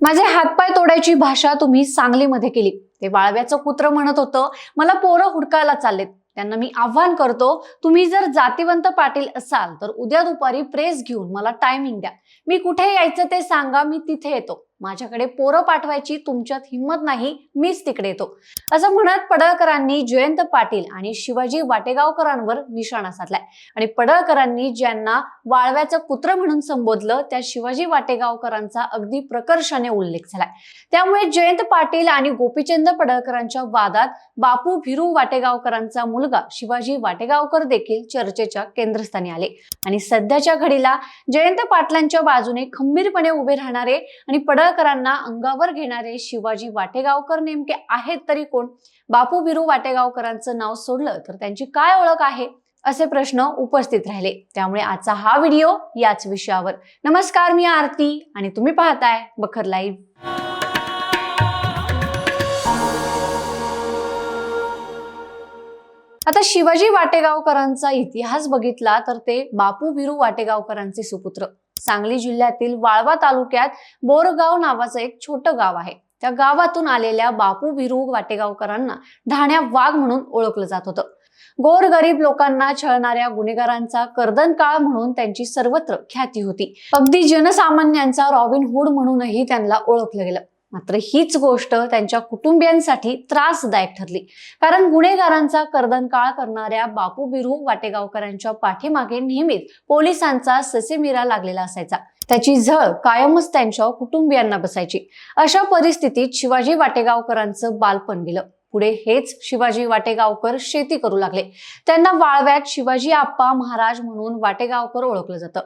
माझे हातपाय तोडायची भाषा तुम्ही सांगलीमध्ये केली. ते वाळव्याचं कुत्र म्हणत होतं मला पोरं हुडकायला चाललेत. त्यांना मी आव्हान करतो तुम्ही जर जातीवंत पाटील असाल तर उद्या दुपारी प्रेस घेऊन मला टायमिंग द्या. मी कुठे यायचं ते सांगा मी तिथे येतो. माझ्याकडे पोरं पाठवायची तुमच्यात हिंमत नाही मीच तिकडे येतो. असं म्हणत पडळकरांनी जयंत पाटील आणि शिवाजी वाटेगावकरांवर निशाणा साधलाय. आणि पडळकरांनी ज्यांना वाळव्याचं कुत्र म्हणून संबोधलं त्या शिवाजी वाटेगावकरांचा अगदी प्रकर्षाने उल्लेख झालाय. त्यामुळे जयंत पाटील आणि गोपीचंद पडळकरांच्या वादात बापू भिरू वाटेगावकरांचा मुलगा शिवाजी वाटेगावकर देखील चर्चेच्या केंद्रस्थानी आले. आणि सध्याच्या घडीला जयंत पाटलांच्या बाजूने खंबीरपणे उभे राहणारे आणि पडळकरांना अंगावर घेणारे शिवाजी वाटेगावकर नेमके आहेत तरी कोण? बापू बिरू वाटेगावकरांचं नाव सोडलं तर त्यांची काय ओळख आहे? असे प्रश्न उपस्थित राहिले. त्यामुळे आजचा हा व्हिडिओ याच विषयावर. नमस्कार मी आरती आणि तुम्ही पाहताय बखर लाईव्ह. आता शिवाजी वाटेगावकरांचा इतिहास बघितला तर ते बापू बिरू वाटेगावकरांचे सुपुत्र. सांगली जिल्ह्यातील वाळवा तालुक्यात बोरगाव नावाचं एक छोटं गाव आहे. त्या गावातून आलेल्या बापू भिरू वाटेगावकरांना ढाण्या वाघ म्हणून ओळखलं जात होतं. गोरगरीब लोकांना छळणाऱ्या गुन्हेगारांचा कर्दन काळ म्हणून त्यांची सर्वत्र ख्याती होती. अगदी जनसामान्यांचा रॉबिन हुड म्हणूनही त्यांना ओळखलं गेलं. मात्र हीच गोष्ट त्यांच्या कुटुंबियांसाठी त्रासदायक ठरली. कारण गुन्हेगारांचा कर्दनकाळ करणाऱ्या बापू बिरू वाटेगावकरांच्या पाठीमागे नेहमीच पोलिसांचा ससेमिरा लागलेला असायचा. त्याची झळ कायमच त्यांच्या कुटुंबियांना बसायची. अशा परिस्थितीत शिवाजी वाटेगावकरांचं बालपण गेलं. पुढे हेच शिवाजी वाटेगावकर शेती करू लागले. त्यांना वाळव्यात शिवाजी आप्पा महाराज म्हणून वाटेगावकर ओळखलं जातं.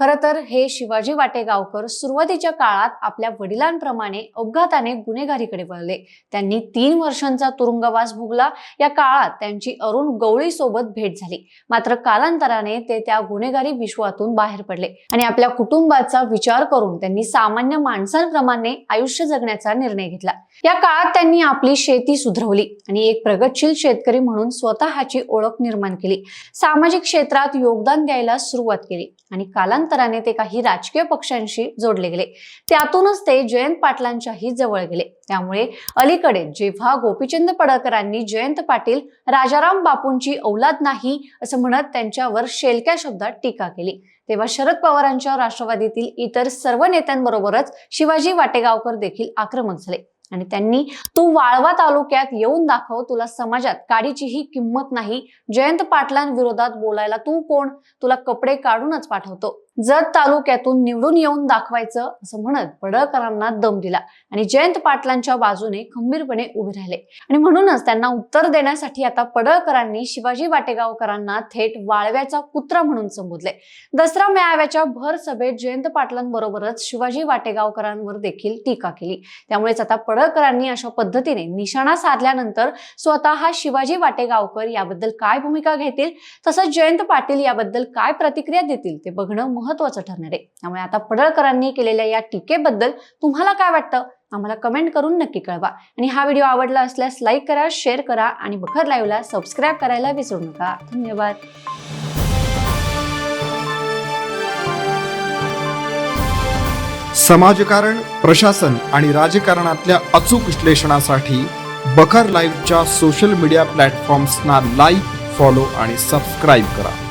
खरं तर हे शिवाजी वाटेगावकर सुरुवातीच्या काळात आपल्या वडिलांप्रमाणे अपघाताने गुन्हेगारीकडे वळले. त्यांनी तीन वर्षांचा तुरुंगवास भोगला. या काळात त्यांची अरुण गवळी सोबत भेट झाली. मात्र कालांतराने ते त्या गुन्हेगारी विश्वातून बाहेर पडले आणि आपल्या कुटुंबाचा विचार करून त्यांनी सामान्य माणसांप्रमाणे आयुष्य जगण्याचा निर्णय घेतला. या काळात त्यांनी आपली शेती सुधरवली आणि एक प्रगतशील शेतकरी म्हणून स्वतःची ओळख निर्माण केली. सामाजिक क्षेत्रात योगदान द्यायला सुरुवात केली. आणि कालांतराने ते काही राजकीय पक्षांशी जोडले गेले. त्यातूनच ते जयंत पाटलांच्याही जवळ गेले. त्यामुळे अलीकडे जेव्हा गोपीचंद पडळकरांनी जयंत पाटील राजाराम बापूंची औलाद नाही असं म्हणत त्यांच्यावर शेलक्या शब्दात टीका केली. तेव्हा शरद पवारांच्या राष्ट्रवादीतील इतर सर्व नेत्यांबरोबरच शिवाजी वाटेगावकर देखील आक्रमक झाले. आणि त्यांनी तू वाळवा तालुक्यात येऊन दाखव तुला समाजात काडीचीही किंमत नाही. जयंत पाटलांविरोधात बोलायला तू कोण? तुला कपडे काढूनच पाठवतो. जत तालुक्यातून निवडून येऊन दाखवायचं असं म्हणत पडळकरांना दम दिला आणि जयंत पाटलांच्या बाजूने खंबीरपणे उभे राहिले. आणि म्हणूनच त्यांना उत्तर देण्यासाठी आता पडळकरांनी शिवाजी वाटेगावकरांना थेट वाळव्याचा कुत्रा म्हणून संबोधले. दसरा मेळाव्याच्या भर सभेत जयंत पाटलांबरोबरच शिवाजी वाटेगावकरांवर देखील टीका केली. त्यामुळेच आता पडळकरांनी अशा पद्धतीने निशाणा साधल्यानंतर स्वतः शिवाजी वाटेगावकर याबद्दल काय भूमिका घेतील तसंच जयंत पाटील याबद्दल काय प्रतिक्रिया देतील ते बघणं महत्वाचं ठरणार आहे. त्यामुळे आता पडळकरांनी केलेल्या या टीकेबद्दल तुम्हाला काय वाटतं? आम्हाला कमेंट करून नक्की कळवा. आणि हा व्हिडिओ आवडला असल्यास लाईक करा शेअर करा आणि बखर लाईव्हला सबस्क्राईब करायला विसरू नका. धन्यवाद. समाजकारण प्रशासन आणि राजकारणातल्या अचूक विश्लेषणासाठी बखर लाईव्हच्या सोशल मीडिया प्लॅटफॉर्म्सना लाईक फॉलो आणि सबस्क्राईब करा.